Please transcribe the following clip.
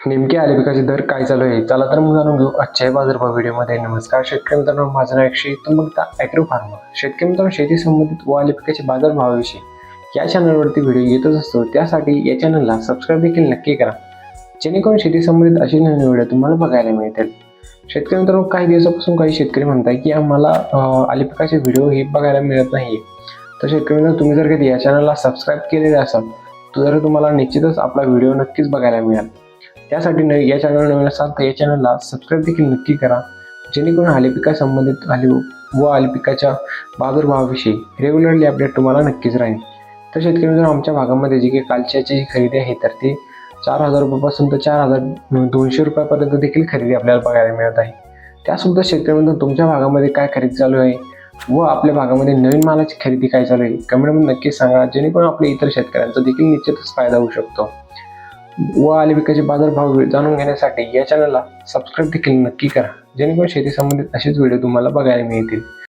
नेमके आले पिकाचे दर काय चालू आहे चला तर मग जाणून घेऊ आजच्या बाजारभाव व्हिडिओमध्ये. नमस्कार शेतकरी मित्रांनो माझं नाव एकशे तुम्ही मग ॲग्रो फार्मा शेतकरी मित्रांनो शेती संबंधित व आले पिकाचे बाजारभावाविषयी या चॅनलवरती व्हिडिओ येतच असतो. त्यासाठी या चॅनलला सबस्क्राईब देखील नक्की करा. जेणेकरून शेती संबंधित असे नवीन व्हिडिओ तुम्हाला बघायला मिळतील. शेतकरी मित्रांनो काही दिवसापासून काही शेतकरी म्हणताय की आम्हाला आले पिकाचे व्हिडिओ हे बघायला मिळत नाही तर शेतकरी मित्रांनो तुम्ही जर कधी या चॅनलला सबस्क्राईब केलेले असाल तर तुम्हाला निश्चितच आपला व्हिडिओ नक्कीच बघायला मिळेल. त्यासाठी न या चॅनल नवीन असाल तर या चॅनलला सबस्क्राईब देखील नक्की करा. जेणेकरून आलेपिका संबंधित आले व आलेपिकाच्या बाजारभावाविषयी रेग्युलरली अपडेट तुम्हाला नक्कीच राहील. तर शेतकरी मित्रांनो आमच्या भागामध्ये जी काही कालच्याची जी खरेदी आहे तर ती चार हजार रुपयापासून तर चार हजार दोनशे रुपयापर्यंत देखील खरेदी आपल्याला बघायला मिळत आहे. त्यासुद्धा शेतकरी मित्रांनो तुमच्या भागामध्ये काय खरेदी चालू आहे व आपल्या भागामध्ये नवीन मालाची खरेदी काय चालू आहे कमेंटमध्ये नक्की सांगा. जेणेकरून आपल्या इतर शेतकऱ्यांचा देखील निश्चितच फायदा होऊ शकतो. व आलिपिकाचे बाजारभाव जाणून घेण्यासाठी या चॅनलला सबस्क्राईब देखील नक्की करा. जेणेकरून शेती संबंधित असेच व्हिडिओ तुम्हाला बघायला मिळतील.